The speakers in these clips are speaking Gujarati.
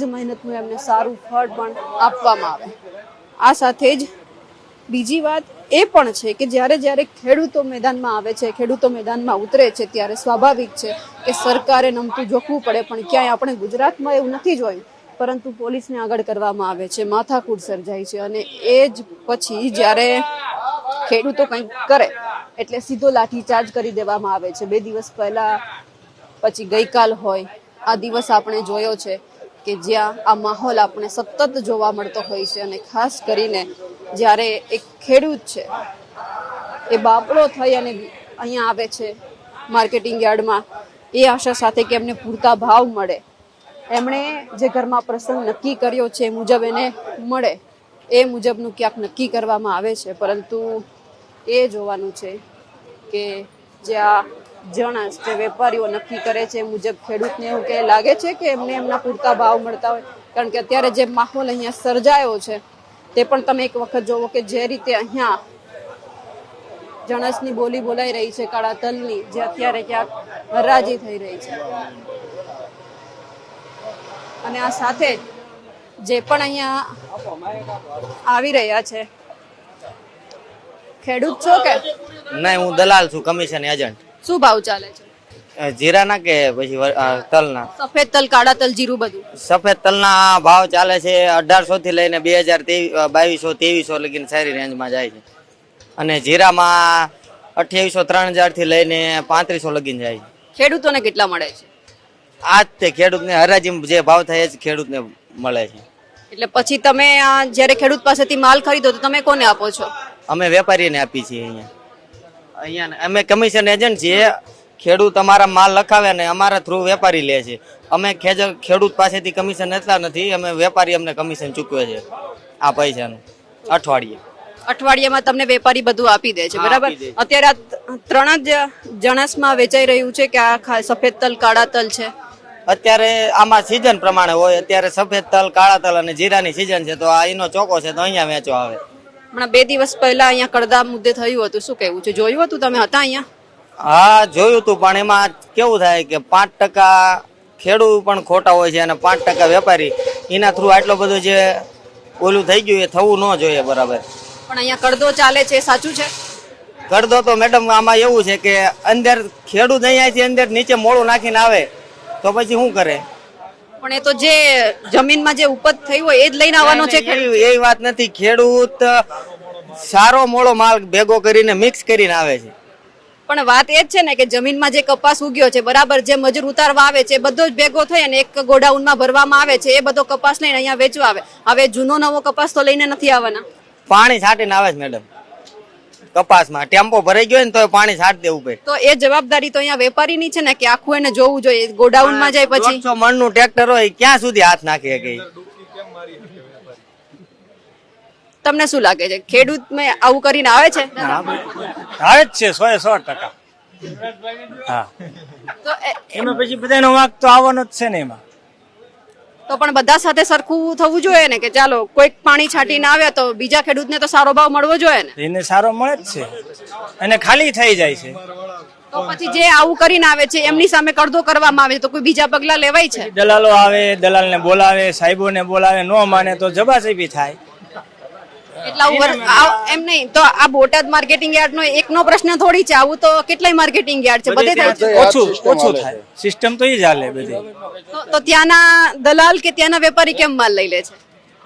જ મહેનતનું એમને સારું ફળ પણ આપવામાં આવે. આ સાથે જ બીજી વાત એ પણ છે કે જ્યારે જ્યારે ખેડૂતો મેદાનમાં આવે છે, ખેડૂતો મેદાનમાં ઉતરે છે, ત્યારે સ્વાભાવિક છે કે સરકારે નમતું જોખવું પડે, પણ ક્યાંય આપણે ગુજરાતમાં એવું નથી જોયું પરંતુ પોલીસને આગળ કરવામાં આવે છે, માથાકૂટ સર્જાય છે અને એ જ પછી જ્યારે ખેડૂતો કંઈક કરે, એટલે સીધો લાઠીચાર્જ કરી દેવામાં આવે છે. બે દિવસ પહેલાં પછી ગઈકાલ હોય, આ દિવસ આપણે જોયો છે કે જ્યાં આ માહોલ આપણે સતત જોવા મળતો હોય છે અને ખાસ કરીને જ્યારે એક ખેડૂત છે, એ બાપડો થઈ અને અહીંયા આવે છે માર્કેટિંગ યાર્ડમાં, એ આશા સાથે કે એમને પૂરતા ભાવ મળે. એમણે જે ઘરમાં પ્રસંગ નક્કી કર્યો છે એ મુજબ એને મળે. એ મુજબનું ક્યાંક નક્કી કરવામાં આવે છે, પરંતુ એ જોવાનું છે કે જે આ જણસ જે વેપારીઓ નક્કી કરે છે મુજબ ખેડૂતને એવું કે લાગે છે કે એમને એમના પૂરતા ભાવ મળતા હોય? કારણ કે અત્યારે જે માહોલ અહીંયા સર્જાયો છે, તે પણ તમે એક વખત જોવો કે જે રીતે અહીંયા જણસની બોલી બોલાઈ રહી છે, કાળા તલની, જે અત્યારે ક્યાંક હરાજી થઈ રહી છે. અને આ સાથે જે પણ અહીંયા આવી રહ્યા છે, ખેડૂત છો કે? નહીં, હું દલાલ છું કમિશન એજન્ટ. શું ભાવ ચાલે છે? જીરાના કે પછી તલના? સફેદ તલ કાળા તલ જીરું બધું? સફેદ તલના ભાવ ચાલે છે અઢારસો થી લઈને બે હજાર બાવીસો ત્રેવીસો લગીને સારી રેન્જમાં જાય છે. અને જીરામાં અઠ્યાવીસો ત્રણ હજારથી લઈને પાંત્રીસો લગીને જાય છે. ખેડૂતોને કેટલા મળે છે? આ જ તે ખેડૂતને હરાજી જે ભાવ થાય એ જ ખેડૂતને મળે છે. એટલે પછી તમે જ્યારે ખેડૂત પાસેથી માલ ખરીદો તો તમે કોને આપો છો? અમે વેપારીને આપીએ છીએ અહીંયા. અહીંયા અમે કમિશન એજન્ટ છીએ. ખેડૂત અમારા માલ લખાવે ને અમારા થ્રુ વેપારી લે છે. અમે ખેડૂત પાસેથી કમિશન એટલા નથી અમે વેપારી અમને કમિશન ચૂકવે છે. આ પૈસાનું. અઠવાડિયે. અઠવાડિયામાં તમને વેપારી બધું આપી દે છે બરાબર. અત્યારે આ ત્રણ જ જણસમાં વેચાઈ રહ્યું છે કે આ સફેદ તલ કાળા તલ છે? અત્યારે આમાં સિઝન પ્રમાણે હોય અત્યારે સફેદ તલ કાળા તલ અને જીરાની સિઝન છે તો આ એનો ચોકો છે તો અહીંયા વેચો આવે. હમણાં બે દિવસ પહેલા અહીંયા કડદા મુદ્દે થયું હતું. શું કહેવું છે? જોયું હતું તમે હતા અહીંયા? હા જોયું તું પણ એમાં કેવું થાય કે પાંચ ટકા ખેડૂત પણ ખોટા હોય છે અને પાંચ ટકા વેપારી એના થ્રુ આટલો બધો જે ઓલું થઈ ગયું એ થવું ન જોઈએ બરાબર. પણ અહીંયા કડદો ચાલે છે સાચું છે? કડદો તો મેડમ આમાં એવું છે કે અંદર ખેડૂત અહીંયાથી અંદર નીચે મોડું નાખીને આવે તો પછી શું કરે? પણ એ તો જે જમીનમાં જે ઉપજ થઈ હોય એ જ લઈને આવવાનો છે એવી વાત નથી. ખેડૂત સારો મોળો માલ ભેગો કરીને મિક્સ કરીને આવે છે. પણ વાત એ જ છે ને કે જમીનમાં જે કપાસ ઉગ્યો છે બરાબર જે મજૂર ઉતારવા આવે છે એ બધો જ ભેગો થઈ અને એક ગોડાઉનમાં ભરવામાં આવે છે એ બધો કપાસ લઈને અહીંયા વેચવા આવે. હવે જૂનો નવો કપાસ તો લઈને નથી આવવાના. પાણી છાંટીને આવે છે મેડમ. કપાસમાં ટેમ્પો ભરાઈ ગયો ને તો પાણી છાંટ દેવું પડે. તો એ જવાબદારી તો અહીંયા વેપારીની છે ને કે આખું એને જોવું જોઈએ ગોડાઉનમાં જાય પછી? દોઢસો મણનું ટ્રેક્ટર હોય ક્યાં સુધી હાથ નાખી શકે તમને શું લાગે છે? ખેડૂત મેં આવું કરીને આવે છે? આવે જ છે સો સો ટકા. હા. તો એમાં પછી બધાનો વાંક તો આવવાનો જ છે ને એમાં. તો પણ બધા સાથે સરખું થવું જોઈએ ને કે ચાલો કોઈક પાણી છાંટીને આવ્યા તો બીજા ખેડૂતને તો સારો ભાવ મળવો જોઈએ ને. એને સારો મળે જ છે. અને ખાલી થઈ જાય છે. તો પછી જે આવું કરીને આવે છે એમની સામે કડદો કરવામાં આવે તો કોઈ બીજા પગલા લેવાય છે? દલાલો આવે દલાલને બોલાવે સાહેબોને બોલાવે ન માને તો જબાજબી થાય. એટલા ઉપર એમ નહીં તો આ બોટાદ માર્કેટિંગ યાર્ડ નો એકનો પ્રશ્ન થોડી છે. આવું તો કેટલાય માર્કેટિંગ યાર્ડ છે? બધે થાય છે. ઓછું ઓછું થાય. સિસ્ટમ તો એ જ હાલે બધી. તો- તો ત્યાંના દલાલ કે ત્યાંના વેપારી કેમ માલ લઈ લે છે?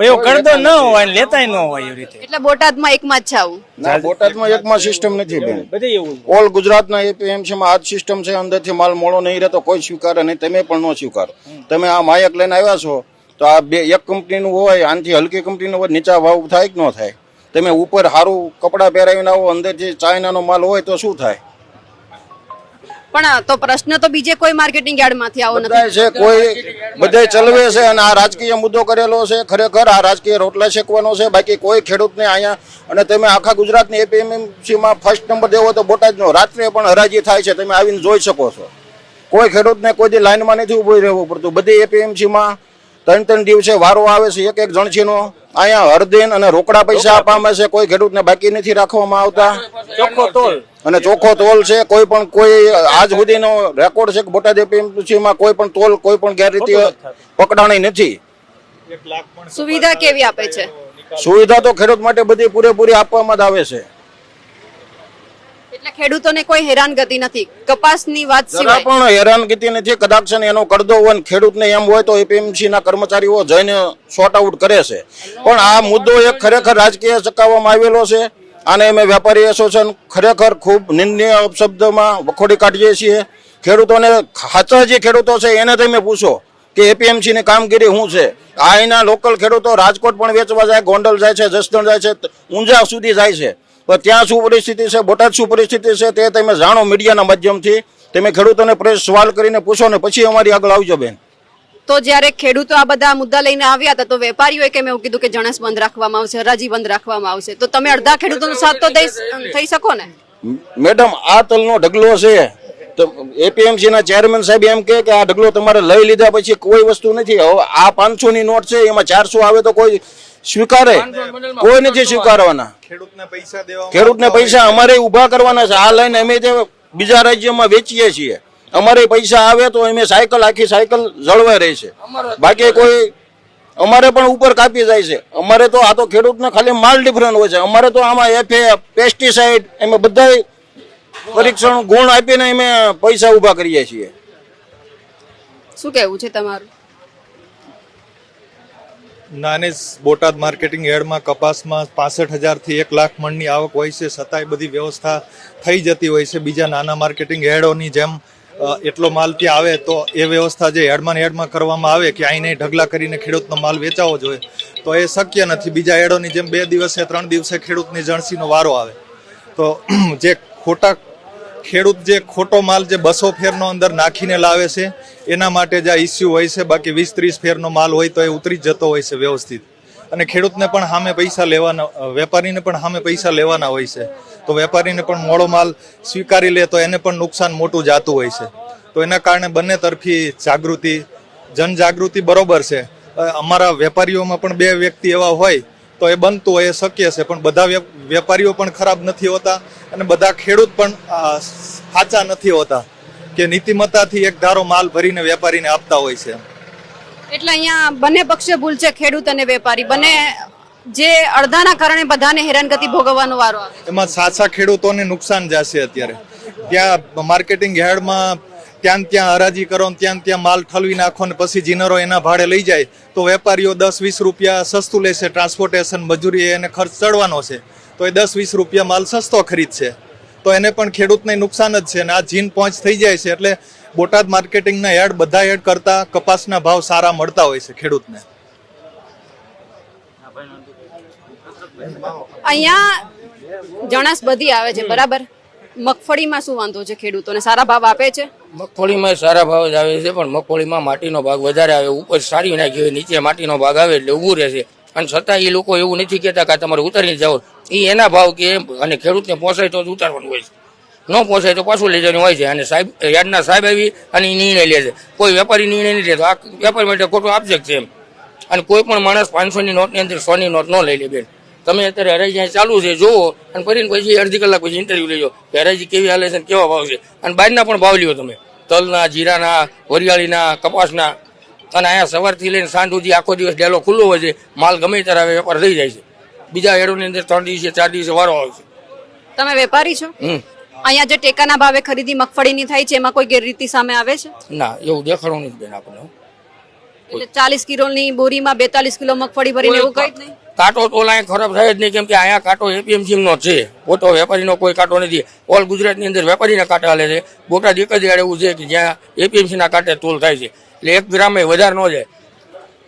એવો કરતો ન હોય ને લેતાય ન હોય એવી રીતે. એટલે બોટાદમાં એકમાં જ છે આવું? ના બોટાદમાં એકમાં સિસ્ટમ નથી બેન. બધે એવું ઓલ ગુજરાતના એપીએમસી માં આ જ સિસ્ટમ છે અંદરથી માલ મોડો નહીં રહેતો કોઈ સ્વીકારે નહીં તમે પણ ન સ્વીકારો. તમે આ માયક લઈને આવ્યા છો તો આ બે એક કંપનીનું હોય આનાથી હલકી કંપનીનું હોય નીચા ભાવ થાય કે ન થાય? તમે ઉપર સારું કપડાં પહેરાવીને આવો અંદરથી ચાઇનાનો માલ હોય તો શું થાય? પણ તો પ્રશ્ન તો બીજે કોઈ માર્કેટિંગ યાર્ડમાંથી આવો નથી. છે કોઈ બધે ચલવે છે અને આ રાજકીય મુદ્દો કરેલો છે ખરેખર આ રાજકીય રોટલા શેકવાનો છે બાકી કોઈ ખેડૂતને અહીંયા અને તમે આખા ગુજરાતની એપીએમસીમાં ફર્સ્ટ નંબર દેવો તો બોટાદનો રાત્રે પણ હરાજી થાય છે તમે આવીને જોઈ શકો છો. કોઈ ખેડૂતને કોઈ લાઇનમાં નથી ઊભું રહેવું પડતું. બધી એપીએમસી માં ત્રણ ત્રણ દિવસે વારો આવે છે એક એક જણછીનો અહીંયા હરદેન અને રોકડા પૈસા આપવામાં છે કોઈ ખેડૂતને બાકી નથી રાખવામાં આવતા. ચોખ્ખો તોલ. અને ચોખ્ખો તોલ છે કોઈ પણ કોઈ આજ સુધીનો રેકોર્ડ છે કે બોટાદ એપીએમસીમાં કોઈ પણ તોલ કોઈ પણ ગેરરીતિ પકડાણી નથી. સુવિધા કેવી આપે છે? સુવિધા તો ખેડૂત માટે બધી પૂરેપૂરી આપવામાં જ આવે છે. ખેડૂતોને કોઈ હેરાનગતિ નથી. કપાસની વાત સિવાય. પણ હેરાનગતિ નથી કદાચ છે ને એનો કરદો હોય ને ખેડૂતને એમ હોય તો એપીએમસી ના કર્મચારીઓ જઈને શોર્ટ આઉટ કરે છે. પણ આ મુદ્દો એક ખરેખર રાજકીય ચકાવવામાં આવેલો છે આને અમે વેપારી એસોસિએશન ખરેખર ખૂબ નિંદનીય શબ્દમાં વખોડી કાઢીએ છીએ. ખેડૂતોને સાચા જે ખેડૂતો છે એને તમે પૂછો કે એપીએમસી ની કામગીરી શું છે? આ અહીંના લોકલ ખેડૂતો રાજકોટ પણ વેચવા જાય ગોંડલ જાય છે જસદણ જાય છે ઊંઝા સુધી જાય છે. પણ ત્યાં શું પરિસ્થિતિ છે? બોટાદ શું પરિસ્થિતિ છે? તે તમે જાણો મીડિયાના માધ્યમથી. તમે ખેડૂતોને પ્રેસ સવાલ કરીને પૂછો ને પછી અમારી આગળ આવજો બેન. તો જ્યારે ખેડૂતો આ બધા મુદ્દા લઈને આવ્યા હતા તો વેપારીઓએ કેમ એવું કીધું કે જણસ બંધ રાખવામાં આવશે હરાજી બંધ રાખવામાં આવશે. તો તમે અડધા ખેડૂતોનો સાથ તો થઈ શકો ને? મેડમ આ તલનો ઢગલો છે. એપીએમસી ના ચેરમેન સાહેબ એમ કે આ ઢગલો તમારે લઈ લીધા પછી કોઈ વસ્તુ નથી. હવે આ પાંચસો ની નોટ છે એમાં ચારસો આવે તો કોઈ સ્વીકારે? કોઈ નથી સ્વીકારવાના? ખેડૂતને પૈસા પૈસા અમારે ઊભા કરવાના છે. આ લઈને અમે જે બીજા રાજ્યમાં વેચીએ છીએ. અમારે પૈસા આવે તો અમે સાયકલ આખી સાયકલ જળવાઈ રહી છે. બાકી કોઈ અમારે પણ ઉપર કાપી જાય છે. અમારે તો આ તો ખેડૂતને ખાલી માલ ડિફરન્ટ હોય છે. અમારે તો આમાં એફએ પેસ્ટિસાઇડ એમાં બધા પરીક્ષણ ગુણ આપીને અમે પૈસા ઊભા કરીએ છીએ. શું કહેવું છે તમારું? નાની બોટાદ માર્કેટિંગ યાર્ડમાં કપાસમાં પાસઠ હજારથી એક લાખ મણની આવક હોય છે. છતાંય બધી વ્યવસ્થા થઈ જતી હોય છે. બીજા નાના માર્કેટિંગ યાર્ડોની જેમ એટલો માલ ત્યાં આવે તો એ વ્યવસ્થા જે ને યાર્ડમાં કરવામાં આવે કે અહીંને ઢગલા કરીને ખેડૂતનો માલ વેચાવો જોઈએ, તો એ શક્ય નથી. બીજા યાર્ડોની જેમ બે દિવસે, ત્રણ દિવસે ખેડૂતની જણસીનો વારો આવે. તો જે ખોટા ખેડૂત જે ખોટો માલ જે બસો ફેરનો અંદર નાખીને લાવે છે, એના માટે જે આ ઇસ્યુ હોય છે, બાકી વીસ ત્રીસ ફેરનો માલ હોય તો એ ઉતરી જતો હોય છે વ્યવસ્થિત. અને ખેડૂતને પણ સામે પૈસા લેવાના વેપારીને પણ સામે પૈસા લેવાના હોય છે. તો વેપારીને પણ મોડો માલ સ્વીકારી લે તો એને પણ નુકસાન મોટું જાતું હોય છે. તો એના કારણે બંને તરફી જાગૃતિ, જનજાગૃતિ બરોબર છે. અમારા વેપારીઓમાં પણ બે વ્યક્તિ એવા હોય તો એ બનતું હોય એ શક્ય છે. પણ બધા વેપારીઓ પણ ખરાબ નથી હોતા અને બધા ખેડૂત પણ સાચા નથી હોતા કે નીતિમત્તાથી એક ધારો માલ ભરીને વેપારીને આપતા હોય છે. એટલે અહીંયા બંને પક્ષે ભૂલ છે ખેડૂત અને વેપારી. બંને જે અડધાના કારણે બધાને હેરાનગતિ ભોગવવાનો વારો આવે એમાં સાચા ખેડૂતોને નુકસાન જશે અત્યારે. ત્યાં માર્કેટિંગ યાર્ડમાં ત્યાં ત્યાં હરાજી કરો ને ત્યાં ત્યાં માલ ઠલવી નાખો ને પછી જીનરો એના ભાડે લઈ જાય, તો વેપારીઓ દસ વીસ રૂપિયા સસ્તું લેશે ટ્રાન્સપોર્ટેશન મજૂરી એને ખર્ચ ચડવાનો છે. તો એ દસ વીસ રૂપિયા માલ સસ્તો ખરીદશે. તો એને પણ ખેડૂતને નુકસાન જ છે અને આ જીન પહોંચ થઈ જાય છે એટલે બોટાદ માર્કેટિંગના હેડ બધા હેડ કરતા કપાસના ભાવ સારા મળતા હોય છે ખેડૂતને. અહીંયા જણાસ બધી આવે છે, બરાબર? મગફળીમાં શું વાંધો છે ખેડૂતોને? સારા ભાવ આપે છે? મગફળીમાં સારા ભાવ જ આવે છે, પણ મગફળીમાં માટીનો ભાગ વધારે આવે ઉપર સારી નાખી હોય, નીચે માટીનો ભાગ આવે એટલે ઊભું રહેશે અને છતાં એ લોકો એવું નથી કહેતા કે તમારે ઉતારીને જાઓ. એ એના ભાવ કે અને ખેડૂતને પોસાય તો જ ઉતારવાનું હોય છે. ન પોસાય તો પાછું લઈ જવાનું હોય છે. અને સાહેબ યાર્ડના સાહેબ આવી અને એ નિર્ણય લે છે. કોઈ વેપારી નિર્ણય નહીં લેતો. આ વેપારી માટે ખોટો આપજેક છે એમ. અને કોઈ પણ માણસ પાંચસોની નોટની અંદર સોની નોટ ન લઈ લે બેન. તમે અત્યારે હરાજી અહીં ચાલુ છે જુઓ. અને ફરીને પછી અડધી કલાક પછી ઇન્ટરવ્યુ લેજો. કે હરાજી કેવી હાલે છે કેવા ભાવ છે. અને બહારના પણ ભાવ લ્યો તમે. તલના જીરાના વરિયાળીના કપાસના. અને અહીંયા સવારથી લઈને સાંજ સુધી આખો દિવસ ડેલો ખુલ્લો હોય છે. માલ ગમે ત્યારે આવે વેપાર થઈ જાય છે. બીજા હેડોની અંદર ત્રણ દિવસે ચાર દિવસે વારો આવશે તમે વેપારી છો? અહીંયા જે ટેકાના ભાવે ખરીદી મગફળીની થાય છે એમાં કોઈ ગેરરીતિ સામે આવે છે? ના એવું દેખાડવું નથી બેન આપણને. એટલે ચાલીસ કિલોની બોરીમાં બેતાલીસ કિલો મગફળી ભરીને એવું કઈ જ નહીં? કાંટો તો અહીંયા ખરાબ થાય જ નહીં, કેમ કે અહીંયા કાંટો એપીએમસી નો છે. પોતો વેપારીનો કોઈ કાંટો નથી. ઓલ ગુજરાતની અંદર વેપારીના કાંટા હાલે છે. બોટાદ એક જ એવું છે કે જ્યાં એપીએમસી ના કાંટે તોલ થાય છે. એટલે એક ગ્રામે વધારે ન જાય.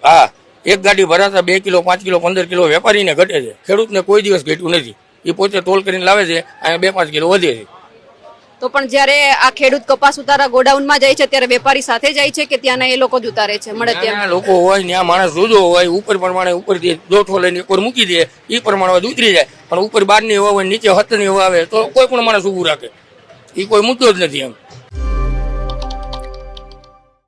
હા, એક ગાડી ભરાતા બે કિલો, પાંચ કિલો, પંદર કિલો વેપારીને ઘટે છે. ખેડૂતને કોઈ દિવસ ઘટ્યું નથી. એ પોતે તોલ કરીને લાવે છે, અહીંયા બે પાંચ કિલો વધે છે. તો પણ જ્યારે આ ખેડૂત કપાસ ઉતારા ગોડાઉનમાં જાય છે ત્યારે વેપારી સાથે જાય છે કે ત્યાંના એ લોકો જ ઉતારે છે? મળે ત્યાં. લોકો હોય ત્યાં માણસ જોજો હોય ઉપર પ્રમાણે ઉપરથી જોઠો લઈને ઉપર મૂકી દે એ પ્રમાણે ઉતરી જાય. પણ ઉપર બારની હવા હોય નીચે હતની હવા આવે તો કોઈ પણ માણસ ઊભું રાખે. એ કોઈ મુદ્દો જ નથી એમ.